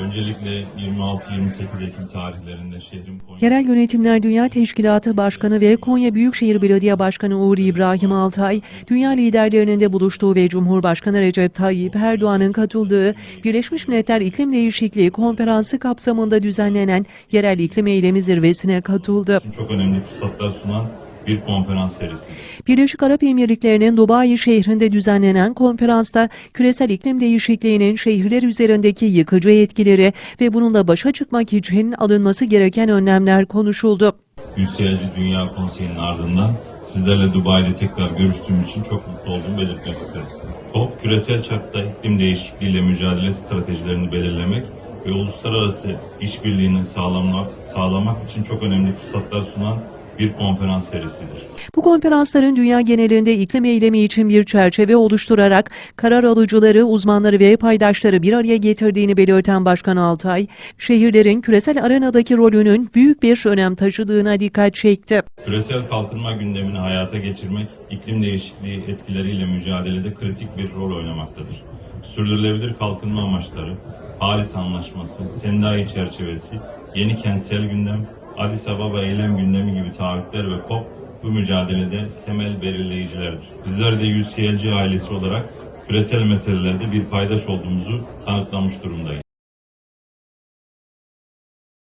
Öncelikle 26-28 Ekim tarihlerinde şehrin Konya... Yerel Yönetimler Dünya Teşkilatı Başkanı ve Konya Büyükşehir Belediye Başkanı Uğur İbrahim Altay, dünya liderlerinin de buluştuğu ve Cumhurbaşkanı Recep Tayyip Erdoğan'ın katıldığı Birleşmiş Milletler İklim Değişikliği Konferansı kapsamında düzenlenen Yerel İklim Eylemi Zirvesi'ne katıldı. çok önemli fırsatlar sunan bir konferans serisi. Birleşik Arap Emirlikleri'nin Dubai şehrinde düzenlenen konferansta küresel iklim değişikliğinin şehirler üzerindeki yıkıcı etkileri ve bununla başa çıkmak için alınması gereken önlemler konuşuldu. UCL'ci Dünya Konseyi'nin ardından sizlerle Dubai'de tekrar görüştüğüm için çok mutlu olduğumu belirtmek isterim. COP, küresel çapta iklim değişikliğiyle mücadele stratejilerini belirlemek ve uluslararası işbirliğini sağlamak, sağlamak için çok önemli fırsatlar sunan bir konferans serisidir. Bu konferansların dünya genelinde iklim eylemi için bir çerçeve oluşturarak karar alıcıları, uzmanları ve paydaşları bir araya getirdiğini belirten Başkan Altay, şehirlerin küresel arenadaki rolünün büyük bir önem taşıdığına dikkat çekti. Küresel kalkınma gündemini hayata geçirmek, iklim değişikliği etkileriyle mücadelede kritik bir rol oynamaktadır. Sürdürülebilir kalkınma amaçları, Paris Anlaşması, Sendai çerçevesi, yeni kentsel gündem, Addis Ababa eylem gündemi gibi taahhütler ve COP bu mücadelede temel belirleyicilerdir. Bizler de UCLC ailesi olarak küresel meselelerde bir paydaş olduğumuzu kanıtlamış durumdayız.